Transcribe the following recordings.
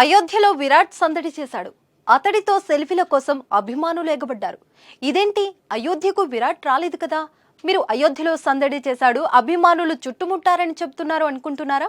అయోధ్యలో విరాట్ సందడి చేశాడు. అతడితో సెల్ఫీల కోసం అభిమానులు ఎగబడ్డారు. ఇదేంటి? అయోధ్యకు విరాట్ రాలేదు కదా? మీరు అయోధ్యలో సందడి చేశాడు అభిమానులు చుట్టుముట్టారని చెప్తున్నారు అనుకుంటున్నారా?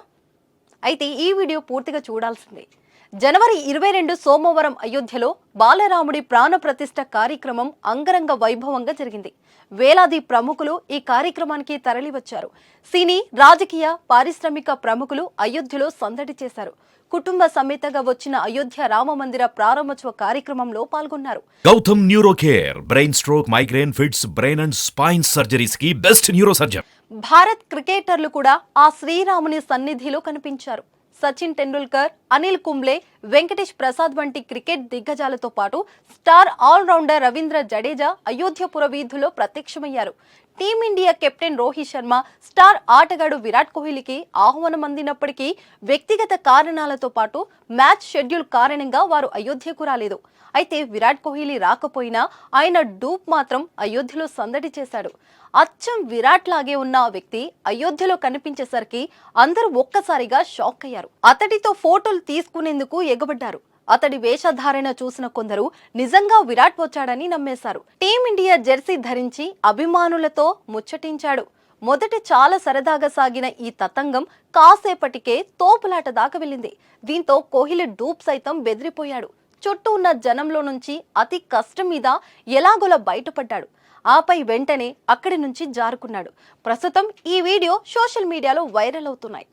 అయితే ఈ వీడియో పూర్తిగా చూడాల్సిందే. జనవరి ఇరవై రెండు సోమవారం అయోధ్యలో బాలరాముడి ప్రాణప్రతిష్ఠ కార్యక్రమం అంగరంగ వైభవంగా జరిగింది. వేలాది ప్రముఖులు ఈ కార్యక్రమానికి తరలివచ్చారు. సినీ రాజకీయ పారిశ్రామిక ప్రముఖులు అయోధ్యలో సందడి చేశారు. కుటుంబ సమేతంగా వచ్చిన అయోధ్య రామ మందిర ప్రారంభోత్సవ కార్యక్రమంలో పాల్గొన్నారు. Gautam neuro care brain stroke migraine fits brain and spine సర్జరీస్కి best neuro surgeon Bharat క్రికెటర్లు కూడా ఆ శ్రీరాముని సన్నిధిలో కనిపించారు. సచిన్ టెండూల్కర్ అనిల్ కుంబ్లే వెంకటేష్ ప్రసాద్ వంటి క్రికెట్ దిగ్గజాలతో పాటు స్టార్ ఆల్రౌండర్ రవీంద్ర జడేజా అయోధ్యపుర వీధుల్లో ప్రత్యక్షమయ్యారు. Team India captain Rohit Sharma star ఆటగాడు విరాట్ కోహ్లీకి ఆహ్వానం అందినప్పటికీ వ్యక్తిగత కారణాలతో పాటు మ్యాచ్ షెడ్యూల్ కారణంగా వారు అయోధ్యకు రాలేదు. అయితే విరాట్ కోహ్లీ రాకపోయినా ఆయన డూప్ మాత్రం అయోధ్యలో సందడి చేశాడు. అచ్చం విరాట్ లాగే ఉన్న ఆ వ్యక్తి అయోధ్యలో కనిపించేసరికి అందరూ ఒక్కసారిగా షాక్ అయ్యారు. అతడితో ఫోటోలు తీసుకునేందుకు ఎగబడ్డారు. అతడి వేషధారణ చూసిన కొందరు నిజంగా విరాట్ వచ్చాడని నమ్మేశారు. టీమిండియా జెర్సీ ధరించి అభిమానులతో ముచ్చటించాడు. మొదట చాలా సరదాగా సాగిన ఈ తతంగం కాసేపటికే తోపులాట దాకా వెళ్ళింది. దీంతో కోహ్లీ డూప్ సైతం బెదిరిపోయాడు. చుట్టూ ఉన్న జనంలో నుంచి అతి కష్టం మీద ఎలాగోలా బయటపడ్డాడు. ఆపై వెంటనే అక్కడి నుంచి జారుకున్నాడు. ప్రస్తుతం ఈ వీడియో సోషల్ మీడియాలో వైరల్ అవుతున్నాయి.